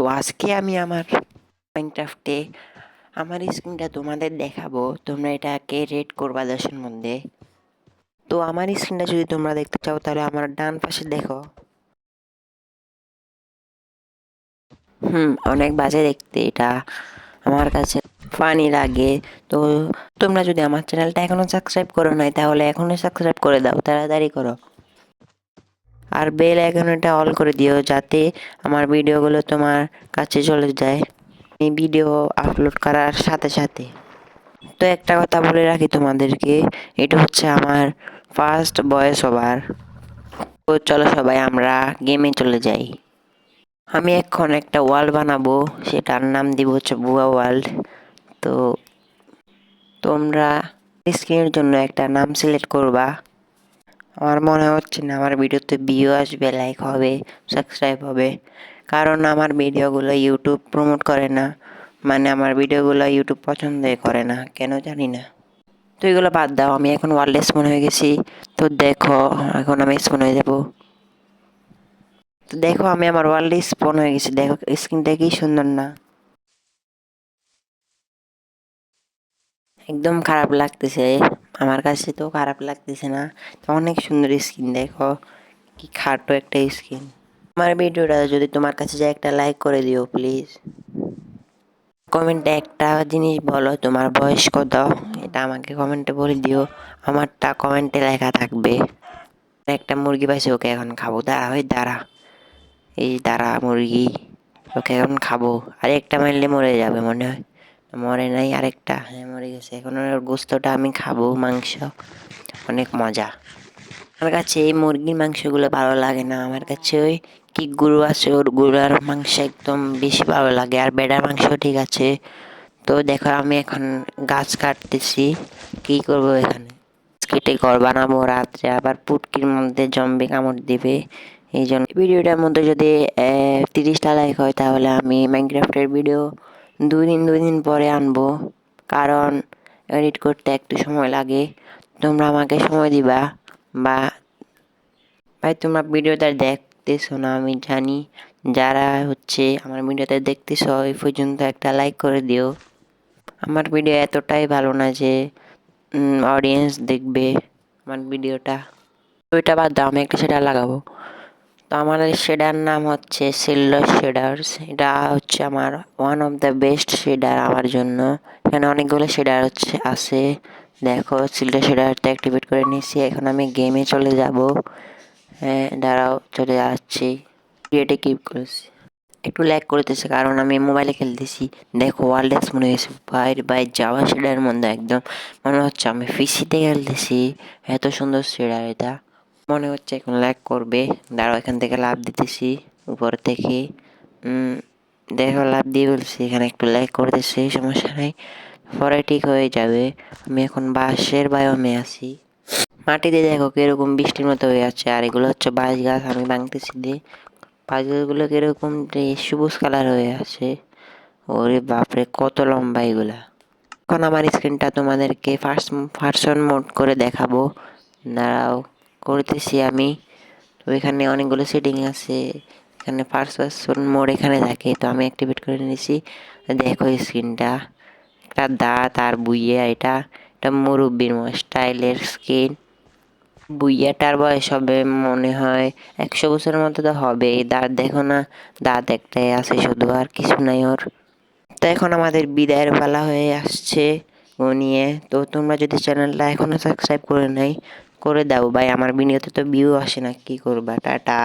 তো আজকে আমি আমার মাইনক্রাফটে আমার স্ক্রিনটা তোমাদের দেখাবো। তোমরা এটাকে রেড করবা দশের মধ্যে। তো আমার স্ক্রিনটা যদি তোমরা দেখতে চাও, তাহলে আমার ডান পাশে দেখো। হুম, অনেক বাজে দেখতে এটা। আমার কাছে ফানি লাগে। তো তোমরা যদি আমার চ্যানেলটা এখনও সাবস্ক্রাইব করো নাই, তাহলে এখনই সাবস্ক্রাইব করে দাও। তাড়াতাড়ি করো। আর বেল আইকনটা অল করে দিও যাতে আমার ভিডিওগুলো তোমার কাছে চলে যায়। এই ভিডিও আপলোড করার সাথে সাথে। তো একটা কথা বলে রাখি তোমাদেরকে, এটা হচ্ছে আমার ফার্স্ট বয়স ওভার তো চলো সবাই আমরা গেমে চলে যাই। আমি এখন একটা ওয়ার্ল্ড বানাবো, সেটার নাম দিব হচ্ছে বুয়া ওয়ার্ল্ড তো তোমরা স্ক্রিনের জন্য একটা নাম সিলেক্ট করবা। আমার মনে হচ্ছে না আমার ভিডিওতে ভিউ আসবে লাইক হবে সাবস্ক্রাইব হবে। কারণ আমার ভিডিওগুলো ইউটিউব প্রমোট করে না। মানে আমার ভিডিওগুলো ইউটিউব পছন্দই করে না, কেন জানি না। তো এগুলো বাদ দাও, আমি এখন ওয়ারলেস মনে হয়ে গেছি। তো দেখো, এখন আমি স্পন হয়ে যাব। তো দেখো, আমি আমার ওয়ার্ল্ডে স্পন হয়ে গেছি। দেখো স্ক্রিনটা কি সুন্দর না। একদম খারাপ লাগতেছে। আমার কাছে তো খারাপ লাগতেছে না। তো অনেক সুন্দর স্কিন দেখো। কি খাটো একটা স্কিন আমার ভিডিওটা যদি তোমার কাছে যায়, একটা লাইক করে দিও প্লিজ কমেন্টে একটা জিনিস বলো, তোমার বয়স কত? এটা আমাকে কমেন্টে বলে দিও। আমারটা কমেন্টে লেখা থাকবে। একটা মুরগি পাইছে, ওকে এখন খাব। দাঁড়া, ওই দাঁড়া। এই দাঁড়া, মুরগি। ওকে এখন খাব। আর একটা মারলে মরে যাবে, মনে হয়। মরে নাই আরেকটা। হ্যাঁ মরে গেছে। এখন ওর গোস্তটা আমি খাব, মাংস। অনেক মজা। আমার কাছে এই মুরগির মাংসগুলো ভালো লাগে না। আমার কাছে ওই কি গুরু আছে, ওর গুড়ার মাংস একদম বেশি ভালো লাগে। আর বেড়ার মাংস ঠিক আছে। তো দেখো, আমি এখন গাছ কাটতেছি। কি করব এখানে? কেটে ঘর বানাবো রাত্রে। আবার পুটকির মধ্যে জম্বি কামড় দিবে। এই জন্য ভিডিওটার মধ্যে যদি তিরিশটা লাইক হয়, তাহলে আমি মাইনক্রাফটের ভিডিও দুই দিন দুই দিন পরে আনব। কারণ এডিট করতে একটু সময় লাগে। তোমরা আমাকে সময় দিবা বা ভাই, তোমরা ভিডিওটা দেখতেছো না, আমি জানি। যারা হচ্ছে আমার ভিডিওতে দেখতেছো ওই পর্যন্ত একটা লাইক করে দিও। আমার ভিডিও এতটাই ভালো না যে অডিয়েন্স দেখবে আমার ভিডিওটা। ওইটা বাদ দাও, আমি একটা সেটা লাগাবো। তো আমার শেডার নাম হচ্ছে সিল্ডার শেডার্স এটা হচ্ছে আমার one of the best shader আমার জন্য। এখানে অনেকগুলো শেডার হচ্ছে, আছে। দেখো সিল্ডার শেডারটা অ্যাক্টিভেট করে নিয়েছি। এখন আমি গেমে চলে যাব। হ্যাঁ দাঁড়াও, চলে যাচ্ছি। ক্রিয়েটে কিপ করেছি। একটু ল্যাক করতেছে, কারণ আমি মোবাইলে খেলতেছি। দেখো ওয়ার্ল্ড এক্স মনে হয়েছে। বাইরে বাইরে যাওয়া শেডার মধ্যে একদম মনে হচ্ছে আমি ফিসিতে খেলতেছি। এত সুন্দর শেডার এটা। মনে হচ্ছে এখন ল্যাক করবে। দাঁড়াও, এখান থেকে লাভ দিতেছি, উপর থেকে। দেখো লাভ দিয়ে বলছি, এখানে একটু ল্যাক করতেছে সমস্যা নাই। পরে ঠিক হয়ে যাবে। আমি এখন বাঁশের বায়মে আছি। মাটিতে দেখো, কীরকম বৃষ্টির মতো হয়ে আছে। আর এগুলো হচ্ছে বাঁশ গাছ, আমি ভাঙতেছি দিয়ে। বাঁশ গাছগুলো কীরকম সবুজ কালার হয়ে আছে। ওরে বাপরে, কত লম্বা এগুলা। এখন আমার স্ক্রিনটা তোমাদেরকে ফার্স্ট ফার্সন মোড করে দেখাবো। দাঁড়াও। করতেছি আমি। তো এখানে অনেকগুলো সেটিং আছে। এখানে ফার্স্ট পার্সন মোড এখানে থাকে। তো আমি অ্যাক্টিভেট করে নিয়েছি। দেখো এই স্ক্রিনটা। একটা দাঁত আর বুইয়া এটা। এটা মুরব্বির স্টাইলের স্কিন বুইয়াটার বয়স হবে মনে হয় একশো বছরের মতো তো হবে। দাঁত দেখো না দাঁত একটাই আছে শুধু আর কিছু নাই ওর। তো এখন আমাদের বিদায়ের পালা হয়ে আসছে ও নিয়ে। তো তোমরা যদি চ্যানেলটা এখনও সাবস্ক্রাইব করে নাই করে দাও। ভাই আমার ভিডিওতে তো ভিউ আসে না কী করবা? টাটা।